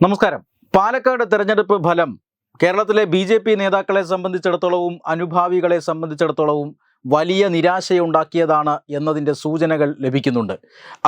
നമസ്കാരം. പാലക്കാട് തെരഞ്ഞെടുപ്പ് ഫലം കേരളത്തിലെ ബി ജെ പി നേതാക്കളെ സംബന്ധിച്ചിടത്തോളവും അനുഭാവികളെ സംബന്ധിച്ചിടത്തോളവും വലിയ നിരാശയുണ്ടാക്കിയതാണ് എന്നതിന്റെ സൂചനകൾ ലഭിക്കുന്നുണ്ട്.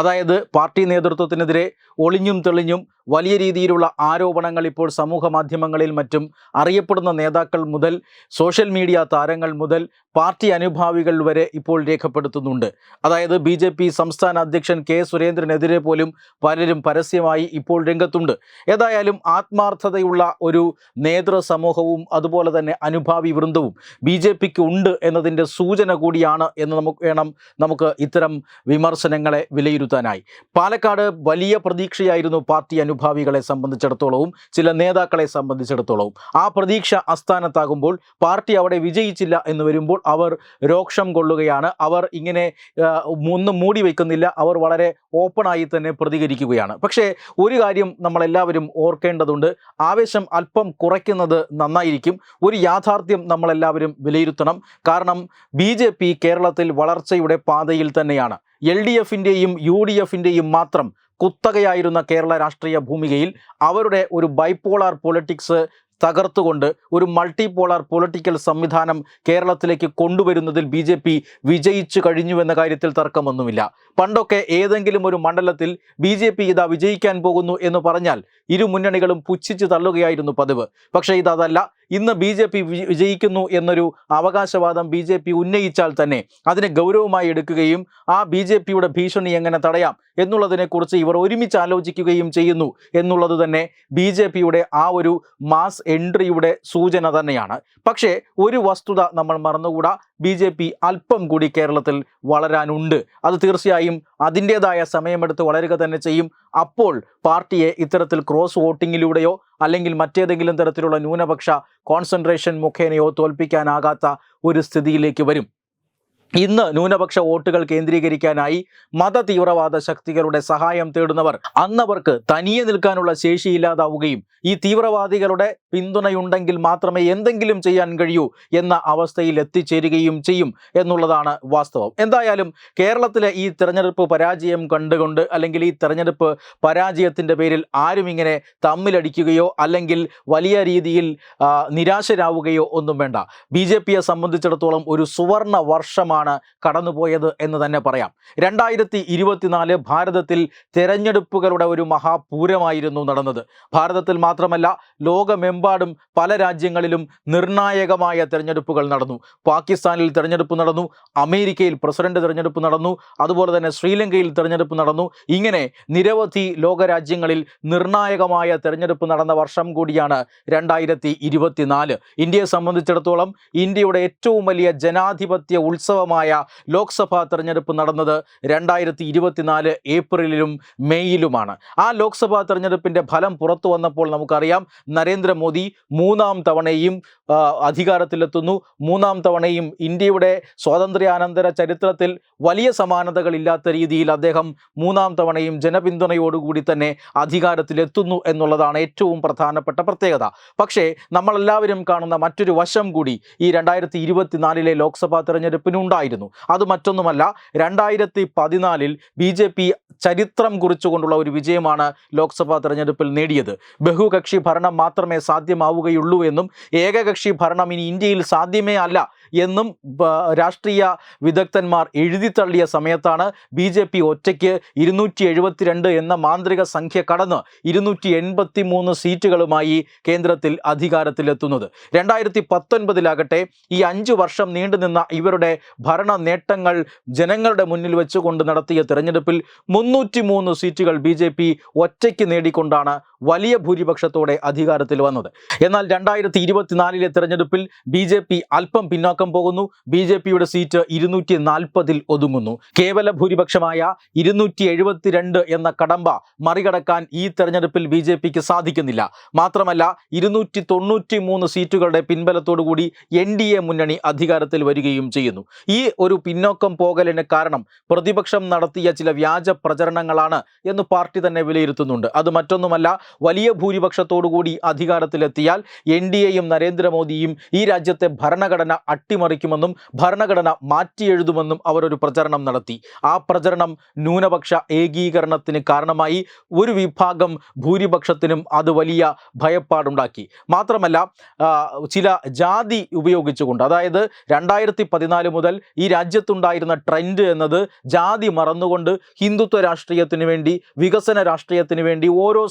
അതായത് പാർട്ടി നേതൃത്വത്തിനെതിരെ ഒളിഞ്ഞും തെളിഞ്ഞും വലിയ രീതിയിലുള്ള ആരോപണങ്ങൾ ഇപ്പോൾ സമൂഹ മാധ്യമങ്ങളിൽ മറ്റും അറിയപ്പെടുന്ന നേതാക്കൾ മുതൽ സോഷ്യൽ മീഡിയ താരങ്ങൾ മുതൽ പാർട്ടി അനുഭാവികൾ വരെ ഇപ്പോൾ രേഖപ്പെടുത്തുന്നുണ്ട്. അതായത് ബി ജെ പി സംസ്ഥാന അധ്യക്ഷൻ കെ സുരേന്ദ്രനെതിരെ പോലും പലരും പരസ്യമായി ഇപ്പോൾ രംഗത്തുണ്ട്. ഏതായാലും ആത്മാർത്ഥതയുള്ള ഒരു നേതൃ സമൂഹവും അതുപോലെ തന്നെ അനുഭാവി വൃന്ദവും ബി ജെ പിക്ക് ഉണ്ട് എന്നതിന്റെ സൂചന കൂടിയാണ് എന്ന് നമുക്ക് വേണം നമുക്ക് ഇത്തരം വിമർശനങ്ങളെ വിലയിരുത്താനായി. പാലക്കാട് വലിയ പ്രതീക്ഷയായിരുന്നു പാർട്ടി അനുഭാവികളെ സംബന്ധിച്ചിടത്തോളവും ചില നേതാക്കളെ സംബന്ധിച്ചിടത്തോളവും. ആ പ്രതീക്ഷ അസ്ഥാനത്താകുമ്പോൾ പാർട്ടി അവിടെ വിജയിച്ചില്ല എന്ന് വരുമ്പോൾ അവർ രോക്ഷം കൊള്ളുകയാണ്. അവർ ഇങ്ങനെ ഒന്നും മൂടി വയ്ക്കുന്നില്ല അവർ വളരെ ഓപ്പണായി തന്നെ പ്രതികരിക്കുകയാണ്. പക്ഷേ ഒരു കാര്യം നമ്മളെല്ലാവരും ഓർക്കേണ്ടതുണ്ട്. ആവേശം അല്പം കുറയ്ക്കുന്നത് നന്നായിരിക്കും. ഒരു യാഥാർത്ഥ്യം നമ്മളെല്ലാവരും വിലയിരുത്തണം. കാരണം ബി കേരളത്തിൽ വളർച്ചയുടെ പാതയിൽ തന്നെയാണ്. എൽ ഡി എഫിന്റെയും യു ഡി എഫിന്റെയും മാത്രം കുത്തകയായിരുന്ന കേരള രാഷ്ട്രീയ ഭൂമികയിൽ അവരുടെ ഒരു ബൈപോളാർ പൊളിറ്റിക്സ് തകർത്തുകൊണ്ട് ഒരു മൾട്ടി പോളാർ പൊളിറ്റിക്കൽ സംവിധാനം കേരളത്തിലേക്ക് കൊണ്ടുവരുന്നതിൽ ബി ജെ പി വിജയിച്ചു കഴിഞ്ഞുവെന്ന കാര്യത്തിൽ തർക്കമൊന്നുമില്ല. പണ്ടൊക്കെ ഏതെങ്കിലും ഒരു മണ്ഡലത്തിൽ ബി ജെ പി ഇതാ വിജയിക്കാൻ പോകുന്നു എന്ന് പറഞ്ഞാൽ ഇരു മുന്നണികളും പുച്ഛിച്ച് തള്ളുകയായിരുന്നു പതിവ്. പക്ഷേ ഇതല്ല ഇന്ന് ബി ജെ പി വിജയിക്കുന്നു എന്നൊരു അവകാശവാദം ബി ജെ പി ഉന്നയിച്ചാൽ തന്നെ അതിനെ ഗൗരവമായി എടുക്കുകയും ആ ബി ജെ പിയുടെ ഭീഷണി എങ്ങനെ തടയാം എന്നുള്ളതിനെക്കുറിച്ച് ഇവർ ഒരുമിച്ച് ആലോചിക്കുകയും ചെയ്യുന്നു എന്നുള്ളത് തന്നെ ബി ജെ പിയുടെ ആ ഒരു മാസ് എൻട്രിയുടെ സൂചന തന്നെയാണ്. പക്ഷേ ഒരു വസ്തുത നമ്മൾ മറന്നുകൂടാ ബി ജെ പി അല്പം കൂടി കേരളത്തിൽ വളരാനുണ്ട്. അത് തീർച്ചയായും അതിന്റേതായ സമയമെടുത്ത് വളരുക തന്നെ ചെയ്യും. അപ്പോൾ പാർട്ടിയെ ഇത്തരത്തിൽ ക്രോസ് വോട്ടിങ്ങിലൂടെയോ അല്ലെങ്കിൽ മറ്റേതെങ്കിലും തരത്തിലുള്ള ന്യൂനപക്ഷ കോൺസെൻട്രേഷൻ മുഖേനയോ തോൽപ്പിക്കാനാകാത്ത ഒരു സ്ഥിതിയിലേക്ക് വരും. ഇന്ന് ന്യൂനപക്ഷ വോട്ടുകൾ കേന്ദ്രീകരിക്കാനായി മത തീവ്രവാദ ശക്തികളുടെ സഹായം തേടുന്നവർ അന്നവർക്ക് തനിയെ നിൽക്കാനുള്ള ശേഷിയില്ലാതാവുകയും ഈ തീവ്രവാദികളുടെ പിന്തുണയുണ്ടെങ്കിൽ മാത്രമേ എന്തെങ്കിലും ചെയ്യാൻ കഴിയൂ എന്ന അവസ്ഥയിൽ എത്തിച്ചേരുകയും ചെയ്യും എന്നുള്ളതാണ് വാസ്തവം. എന്തായാലും കേരളത്തിലെ ഈ തെരഞ്ഞെടുപ്പ് പരാജയം കണ്ടുകൊണ്ട് അല്ലെങ്കിൽ ഈ തെരഞ്ഞെടുപ്പ് പരാജയത്തിന്റെ പേരിൽ ആരും ഇങ്ങനെ തമ്മിലടിക്കുകയോ അല്ലെങ്കിൽ വലിയ രീതിയിൽ നിരാശരാവുകയോ ഒന്നും വേണ്ട. ബി സംബന്ധിച്ചിടത്തോളം ഒരു സുവർണ വർഷമാണ് കടന്നുപോയത് എന്ന് തന്നെ പറയാം. രണ്ടായിരത്തി ഇരുപത്തിനാല് ഭാരതത്തിൽ തെരഞ്ഞെടുപ്പുകളുടെ ഒരു മഹാപൂരമായിരുന്നു നടന്നത്. ഭാരതത്തിൽ മാത്രമല്ല ലോകമെമ്പാടും പല രാജ്യങ്ങളിലും നിർണായകമായ തെരഞ്ഞെടുപ്പുകൾ നടന്നു. പാകിസ്ഥാനിൽ തെരഞ്ഞെടുപ്പ് നടന്നു അമേരിക്കയിൽ പ്രസിഡന്റ് തെരഞ്ഞെടുപ്പ് നടന്നു അതുപോലെ തന്നെ ശ്രീലങ്കയിൽ തെരഞ്ഞെടുപ്പ് നടന്നു. ഇങ്ങനെ നിരവധി ലോകരാജ്യങ്ങളിൽ നിർണായകമായ തെരഞ്ഞെടുപ്പ് നടന്ന വർഷം കൂടിയാണ് രണ്ടായിരത്തി ഇരുപത്തിനാല് ഇന്ത്യയെ സംബന്ധിച്ചിടത്തോളം ഇന്ത്യയുടെ ഏറ്റവും വലിയ ജനാധിപത്യ ഉത്സവമായ ലോക്സഭാ തെരഞ്ഞെടുപ്പ് നടന്നത് രണ്ടായിരത്തി ഇരുപത്തിനാല് ഏപ്രിലിലും മെയ്യിലുമാണ് ആ ലോക്സഭാ തെരഞ്ഞെടുപ്പിന്റെ ഫലം പുറത്തു വന്നപ്പോൾ നമുക്കറിയാം നരേന്ദ്രമോദി മൂന്നാം തവണയും അധികാരത്തിലെത്തുന്നു. മൂന്നാം തവണയും ഇന്ത്യയുടെ സ്വാതന്ത്ര്യാനന്തര ചരിത്രത്തിൽ വലിയ സമാനതകളില്ലാത്ത രീതിയിൽ അദ്ദേഹം മൂന്നാം തവണയും ജനപിന്തുണയോടുകൂടി തന്നെ അധികാരത്തിലെത്തുന്നു എന്നുള്ളതാണ് ഏറ്റവും പ്രധാനപ്പെട്ട പ്രത്യേകത. പക്ഷേ നമ്മളെല്ലാവരും കാണുന്ന മറ്റൊരു വശം കൂടി ഈ രണ്ടായിരത്തി ഇരുപത്തിനാലിലെ ലോക്സഭാ തെരഞ്ഞെടുപ്പിനുണ്ടായിരുന്നു അത് മറ്റൊന്നുമല്ല രണ്ടായിരത്തി പതിനാലിൽ ബി ജെ പി ചരിത്രം കുറിച്ചുകൊണ്ടുള്ള ഒരു വിജയമാണ് ലോക്സഭാ തെരഞ്ഞെടുപ്പിൽ നേടിയത്. ബഹുകക്ഷി ഭരണം മാത്രമേ സാധ്യമാവുകയുള്ളൂ എന്നും ഏകകക്ഷി ഭരണം ഇനി ഇന്ത്യയിൽ സാധ്യമേ അല്ല എന്നും രാഷ്ട്രീയ വിദഗ്ധന്മാർ എഴുതിത്തള്ളിയ സമയത്താണ് ബി ജെ പി ഒറ്റയ്ക്ക് ഇരുന്നൂറ്റി എഴുപത്തിരണ്ട് എന്ന മാന്ത്രിക സംഖ്യ കടന്ന് ഇരുന്നൂറ്റി എൺപത്തി മൂന്ന് സീറ്റുകളുമായി കേന്ദ്രത്തിൽ അധികാരത്തിലെത്തുന്നത്. രണ്ടായിരത്തി പത്തൊൻപതിലാകട്ടെ ഈ അഞ്ചു വർഷം നീണ്ടുനിന്ന ഇവരുടെ ഭരണ നേട്ടങ്ങൾ ജനങ്ങളുടെ മുന്നിൽ വെച്ചുകൊണ്ട് നടത്തിയ തെരഞ്ഞെടുപ്പിൽ മുന്നൂറ്റി മൂന്ന് സീറ്റുകൾ ബി ഒറ്റയ്ക്ക് നേടിക്കൊണ്ടാണ് വലിയ ഭൂരിപക്ഷത്തോടെ അധികാരത്തിൽ വന്നത്. എന്നാൽ രണ്ടായിരത്തി ഇരുപത്തിനാലിലെ തെരഞ്ഞെടുപ്പിൽ ബി ജെ പി അല്പം പിന്നോക്കം പോകുന്നു. ബി ജെ പിയുടെ സീറ്റ് ഇരുന്നൂറ്റി നാൽപ്പതിൽ ഒതുങ്ങുന്നു. കേവല ഭൂരിപക്ഷമായ ഇരുന്നൂറ്റി എഴുപത്തിരണ്ട് എന്ന കടമ്പ മറികടക്കാൻ ഈ തെരഞ്ഞെടുപ്പിൽ ബി ജെ പിക്ക് സാധിക്കുന്നില്ല. മാത്രമല്ല ഇരുന്നൂറ്റി തൊണ്ണൂറ്റി മൂന്ന് സീറ്റുകളുടെ പിൻബലത്തോടുകൂടി എൻ ഡി എ മുന്നണി അധികാരത്തിൽ വരികയും ചെയ്യുന്നു. ഈ ഒരു പിന്നോക്കം പോകലിന് കാരണം പ്രതിപക്ഷം നടത്തിയ ചില വ്യാജ പ്രചരണങ്ങളാണ് എന്ന് പാർട്ടി തന്നെ വിലയിരുത്തുന്നുണ്ട്. അത് മറ്റൊന്നുമല്ല വലിയ ഭൂരിപക്ഷത്തോടുകൂടി അധികാരത്തിലെത്തിയാൽ എൻ ഡി എയും നരേന്ദ്രമോദിയും ഈ രാജ്യത്തെ ഭരണഘടന അട്ടിമറിക്കുമെന്നും ഭരണഘടന മാറ്റിയെഴുതുമെന്നും അവർ ഒരു പ്രചരണം നടത്തി. ആ പ്രചരണം ന്യൂനപക്ഷ ഏകീകരണത്തിന് കാരണമായി ഒരു വിഭാഗം ഭൂരിപക്ഷത്തിനും അത് വലിയ ഭയപ്പാടുണ്ടാക്കി. മാത്രമല്ല ചില ജാതി ഉപയോഗിച്ചുകൊണ്ട് അതായത് രണ്ടായിരത്തി പതിനാല് മുതൽ ഈ രാജ്യത്തുണ്ടായിരുന്ന ട്രെൻഡ് എന്നത് ജാതി മറന്നുകൊണ്ട് ഹിന്ദുത്വ രാഷ്ട്രീയത്തിന് വേണ്ടി വികസന രാഷ്ട്രീയത്തിന് വേണ്ടി ഓരോ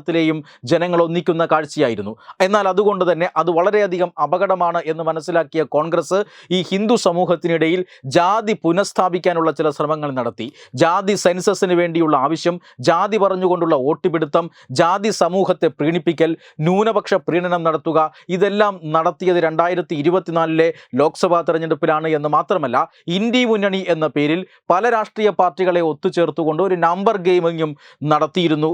സംസ്ഥാനത്തിലെയും ജനങ്ങൾ ഒന്നിക്കുന്ന കാഴ്ചയായിരുന്നു. എന്നാൽ അതുകൊണ്ട് തന്നെ അത് വളരെയധികം അപകടമാണ് എന്ന് മനസ്സിലാക്കിയ കോൺഗ്രസ് ഈ ഹിന്ദു സമൂഹത്തിനിടയിൽ ജാതി പുനഃസ്ഥാപിക്കാനുള്ള ചില ശ്രമങ്ങൾ നടത്തി. ജാതി സെൻസസിന് വേണ്ടിയുള്ള ആവശ്യം ജാതി പറഞ്ഞുകൊണ്ടുള്ള വോട്ടുപിടുത്തം ജാതി സമൂഹത്തെ പ്രീണിപ്പിക്കൽ ന്യൂനപക്ഷ പ്രീണനം നടത്തുക ഇതെല്ലാം നടത്തിയത് രണ്ടായിരത്തി ഇരുപത്തിനാലിലെ ലോക്സഭാ തെരഞ്ഞെടുപ്പിലാണ് എന്ന് മാത്രമല്ല ഇന്ത്യ മുന്നണി എന്ന പേരിൽ പല രാഷ്ട്രീയ പാർട്ടികളെ ഒത്തുചേർത്തുകൊണ്ട് ഒരു നമ്പർ ഗെയിമിങ്ങും നടത്തിയിരുന്നു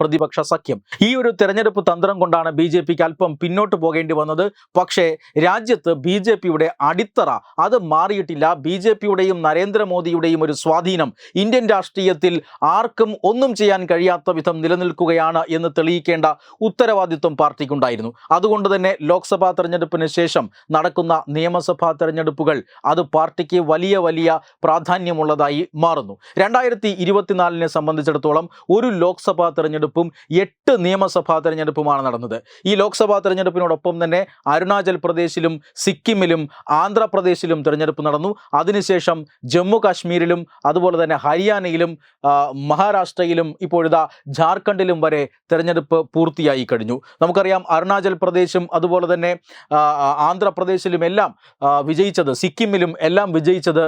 പ്രതിപക്ഷ സഖ്യം. ഈ ഒരു തെരഞ്ഞെടുപ്പ് തന്ത്രം കൊണ്ടാണ് ബി ജെ പിക്ക് അല്പം പിന്നോട്ട് പോകേണ്ടി വന്നത്. പക്ഷേ രാജ്യത്ത് ബി ജെ പിയുടെ അടിത്തറ അത് മാറിയിട്ടില്ല. ബി ജെ പിയുടെയും നരേന്ദ്രമോദിയുടെയും ഒരു സ്വാധീനം ഇന്ത്യൻ രാഷ്ട്രീയത്തിൽ ആർക്കും ഒന്നും ചെയ്യാൻ കഴിയാത്ത വിധം നിലനിൽക്കുകയാണ് എന്ന് തെളിയിക്കേണ്ട ഉത്തരവാദിത്വം പാർട്ടിക്കുണ്ടായിരുന്നു. അതുകൊണ്ട് തന്നെ ലോക്സഭാ തെരഞ്ഞെടുപ്പിന് ശേഷം നടക്കുന്ന നിയമസഭാ തെരഞ്ഞെടുപ്പുകൾ അത് പാർട്ടിക്ക് വലിയ വലിയ പ്രാധാന്യമുള്ളതായി മാറുന്നു. രണ്ടായിരത്തി ഇരുപത്തിനാലിനെ സംബന്ധിച്ചിടത്തോളം ഒരു ലോക്സഭാ തെരഞ്ഞെടുപ്പും എട്ട് നിയമസഭാ തെരഞ്ഞെടുപ്പുമാണ് നടന്നത്. ഈ ലോക്സഭാ തെരഞ്ഞെടുപ്പിനോടൊപ്പം തന്നെ അരുണാചൽ പ്രദേശിലും സിക്കിമിലും ആന്ധ്രാപ്രദേശിലും തെരഞ്ഞെടുപ്പ് നടന്നു. അതിനുശേഷം ജമ്മു കാശ്മീരിലും അതുപോലെ തന്നെ ഹരിയാനയിലും മഹാരാഷ്ട്രയിലും ഇപ്പോഴിതാ ജാർഖണ്ഡിലും വരെ തെരഞ്ഞെടുപ്പ് പൂർത്തിയായി കഴിഞ്ഞു. നമുക്കറിയാം അരുണാചൽ പ്രദേശും അതുപോലെ തന്നെ ആന്ധ്രാപ്രദേശിലും എല്ലാം വിജയിച്ചത് സിക്കിമിലും എല്ലാം വിജയിച്ചത്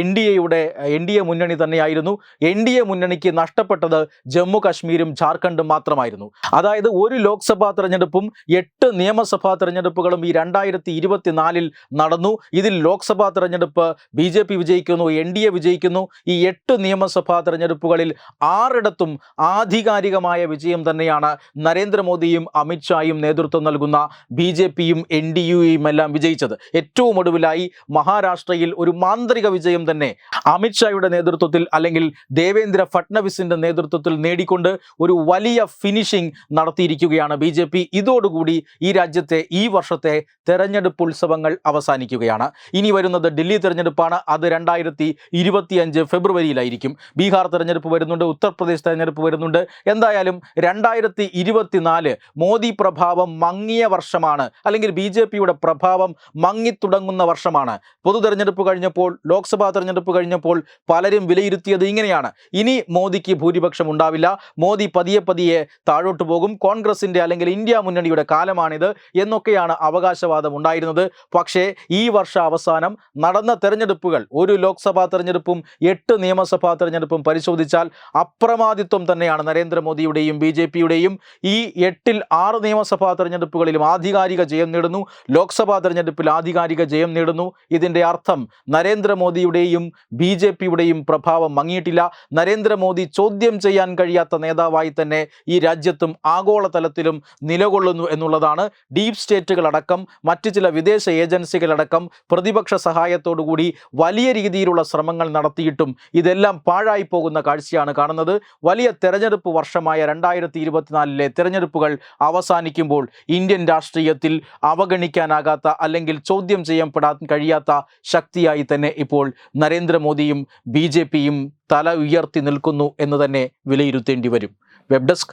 എൻ ഡി എയുടെ എൻ ഡി എ മുന്നണി തന്നെയായിരുന്നു. എൻ ഡി എ മുന്നണിക്ക് നഷ്ടപ്പെട്ടത് ജമ്മു കാശ്മീരും ജാർഖണ്ഡും മാത്രമായിരുന്നു. അതായത് ഒരു ലോക്സഭാ തെരഞ്ഞെടുപ്പും എട്ട് നിയമസഭാ തെരഞ്ഞെടുപ്പുകളും ഈ രണ്ടായിരത്തി ഇരുപത്തിനാലിൽ നടന്നു. ഇതിൽ ലോക്സഭാ തെരഞ്ഞെടുപ്പ് ബി ജെ പി വിജയിക്കുന്നു എൻ ഡി എ വിജയിക്കുന്നു. ഈ എട്ട് നിയമസഭാ തെരഞ്ഞെടുപ്പുകളിൽ ആറിടത്തും ആധികാരികമായ വിജയം തന്നെയാണ് നരേന്ദ്രമോദിയും അമിത്ഷായും നേതൃത്വം നൽകുന്ന ബി ജെ പിയും എൻ ഡി യുയും എല്ലാം വിജയിച്ചത്. ഏറ്റവും ഒടുവിലായി മഹാരാഷ്ട്രയിൽ ഒരു മാന്ത്രിക വിജയം തന്നെ അമിത്ഷായുടെ നേതൃത്വത്തിൽ അല്ലെങ്കിൽ ദേവേന്ദ്ര ഫട്നവിസിന്റെ നേതൃത്വത്തിൽ നേടിക്കൊണ്ട് ഒരു വലിയ ഫിനിഷിംഗ് നടത്തിയിരിക്കുകയാണ് ബി ജെ പി. ഇതോടുകൂടി ഈ രാജ്യത്തെ ഈ വർഷത്തെ തെരഞ്ഞെടുപ്പ് ഉത്സവങ്ങൾ അവസാനിക്കുകയാണ്. ഇനി വരുന്നത് ഡൽഹി തെരഞ്ഞെടുപ്പാണ്. അത് രണ്ടായിരത്തി ഇരുപത്തിയഞ്ച് ഫെബ്രുവരിയിലായിരിക്കും. ബീഹാർ തെരഞ്ഞെടുപ്പ് വരുന്നുണ്ട് ഉത്തർപ്രദേശ് തെരഞ്ഞെടുപ്പ് വരുന്നുണ്ട്. എന്തായാലും രണ്ടായിരത്തി ഇരുപത്തിനാല് മോദി പ്രഭാവം മങ്ങിയ വർഷമാണ്. അല്ലെങ്കിൽ ബി ജെ പിയുടെ പ്രഭാവം മങ്ങിത്തുടങ്ങുന്ന വർഷമാണ്. പൊതു തെരഞ്ഞെടുപ്പ് കഴിഞ്ഞപ്പോൾ ലോക്സഭാ തെരഞ്ഞെടുപ്പ് കഴിഞ്ഞപ്പോൾ പലരും വിലയിരുത്തിയത് ഇങ്ങനെയാണ്. ഇനി മോദിക്ക് ഭൂരിപക്ഷം ഉണ്ടാവില്ല. മോദി പതിയെ പതിയെ താഴോട്ട് പോകും. കോൺഗ്രസിന്റെ അല്ലെങ്കിൽ ഇന്ത്യ മുന്നണിയുടെ കാലമാണിത് എന്നൊക്കെയാണ് അവകാശവാദം ഉണ്ടായിരുന്നത്. പക്ഷേ ഈ വർഷ അവസാനം നടന്ന തെരഞ്ഞെടുപ്പുകൾ ഒരു ലോക്സഭാ തെരഞ്ഞെടുപ്പും എട്ട് നിയമസഭാ തെരഞ്ഞെടുപ്പും പരിശോധിച്ചാൽ അപ്രമാദിത്വം തന്നെയാണ് നരേന്ദ്രമോദിയുടെയും ബി ജെ പിയുടെയും. ഈ എട്ടിൽ ആറ് നിയമസഭാ തെരഞ്ഞെടുപ്പുകളിലും ആധികാരിക ജയം നേടുന്നു. ലോക്സഭാ തെരഞ്ഞെടുപ്പിൽ ആധികാരിക ജയം നേടുന്നു. ഇതിന്റെ അർത്ഥം നരേന്ദ്രമോദിയുടെയും ബി ജെ പിയുടെയും പ്രഭാവം മങ്ങിയിട്ടില്ല. നരേന്ദ്രമോദി ചോദ്യം ചെയ്യാൻ കഴിയാത്ത നേതാവായി തന്നെ ഈ രാജ്യത്തും ആഗോളതലത്തിലും നിലകൊള്ളുന്നു എന്നുള്ളതാണ് ഡീപ് സ്റ്റേറ്റുകളടക്കം മറ്റ് ചില വിദേശ ഏജൻസികളടക്കം പ്രതിപക്ഷ സഹായത്തോടുകൂടി വലിയ രീതിയിലുള്ള ശ്രമങ്ങൾ നടത്തിയിട്ടും ഇതെല്ലാം പാഴായി പോകുന്ന കാഴ്ചയാണ് കാണുന്നത്. വലിയ തെരഞ്ഞെടുപ്പ് വർഷമായ രണ്ടായിരത്തി ഇരുപത്തിനാലിലെ തെരഞ്ഞെടുപ്പുകൾ അവസാനിക്കുമ്പോൾ ഇന്ത്യൻ രാഷ്ട്രീയത്തിൽ അവഗണിക്കാനാകാത്ത അല്ലെങ്കിൽ ചോദ്യം ചെയ്യപ്പെടാൻ കഴിയാത്ത ശക്തിയായി തന്നെ ഇപ്പോൾ നരേന്ദ്രമോദിയും ബി തല ഉയർത്തി നിൽക്കുന്നു എന്ന് തന്നെ വിലയിരുത്തേണ്ടി വരും. Web desk